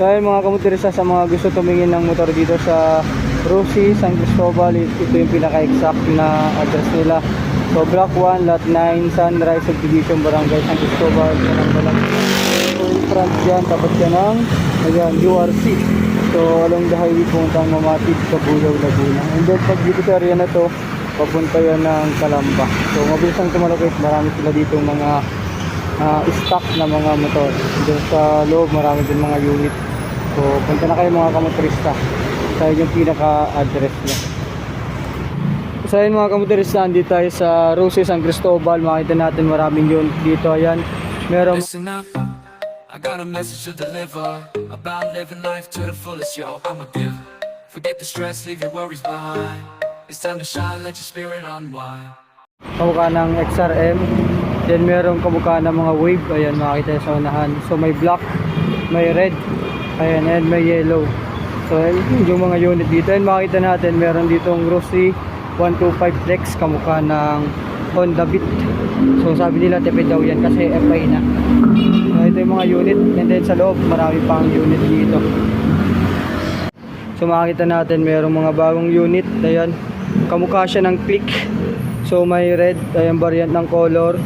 So ayun mga kamotorista sa mga gusto tumingin ng motor dito sa Rosie, San Cristobal, ito yung pinaka-exact na address nila. So Block 1, Lot 9, Sunrise Subdivision, Barangay San Cristobal, yan ang balang. So in front dyan, tapat yan ng ayan, URC. So along the highway puntang Mamatid sa Buyaw, Laguna. And then pag dito sa area na to, papunta yan ng Kalamba. So mabilis ang tumalakit, marami sila dito mga ah, stock na mga motor. Doon sa loob, marami din mga unit. So, punta na kayo mga kamotorista. Sa yung pinaka-address niya. So, ayun mga kamotorista, andito tayo sa Roses San Cristobal. Makita natin maraming unit dito. Ayan, meron I got a message to deliver about living life to the fullest. Yo, I'm a give. Forget the stress, leave your worries behind. It's time to shine, let your spirit unwind. kamukha ng XRM. Then meron kamukha ng mga wave. Ayan, makikita sa unahan. So, may black, may red, ayan, and may yellow. So, yung mga unit dito. And makita natin, meron ditong Rossi 125 Flex, kamukha ng Honda Beat. So, sabi nila, tipid daw yan kasi FI na. So, ito yung mga unit. And then sa loob, marami pang unit dito. So, makikita natin, merong mga bagong unit. Ayan, kamukha siya ng click. So may red, ayan variant ng color.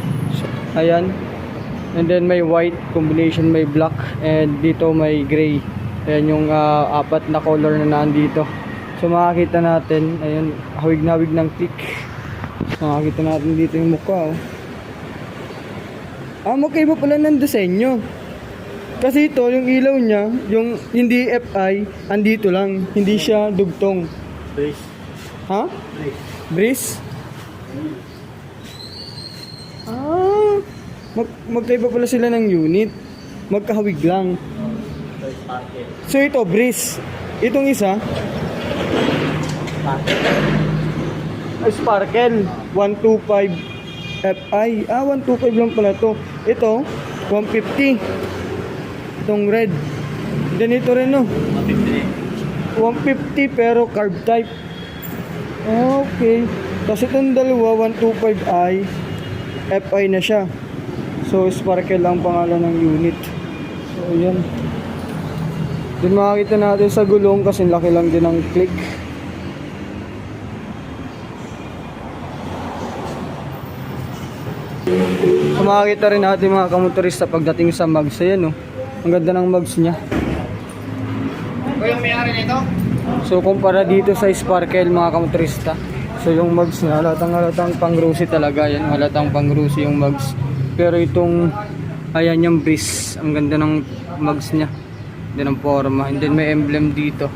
Ayan. And then may white combination, may black and dito may gray. Ayan yung ah, apat na color na nandito. So makakita natin, ayan, hawig na hawig ng click. So, makakita natin dito yung mukha. Oh. Ah, magkaiba pala ng disenyo. Kasi ito, yung ilaw niya, yung hindi FI, andito lang. Hindi siya dugtong. Brace. Ha? Breeze? Ah, mag magkaiba pala sila ng unit. Magkahawig lang. So ito, breeze. Itong isa, ay, Sparkle 125 FI. Ah, 125 lang pala to. Ito, 150. Itong red. Then ito rin no. 150 pero carb type. Okay. Tapos itong dalawa, 125i, FI na siya. So, Sparkle ang pangalan ng unit. So, yan. Din makikita natin sa gulong kasi laki lang din ang click. So, makikita rin natin mga kamotorista pagdating sa mags. Ayan, oh. Ang ganda ng mags niya. So kumpara dito sa Sparkle mga kamotorista. So yung mugs niya halatang halatang pang-rosy talaga yan. Halatang pang-rosy yung mugs. Pero itong ayan yung breeze. Ang ganda ng mugs niya. Ganda ng forma. And then may emblem dito.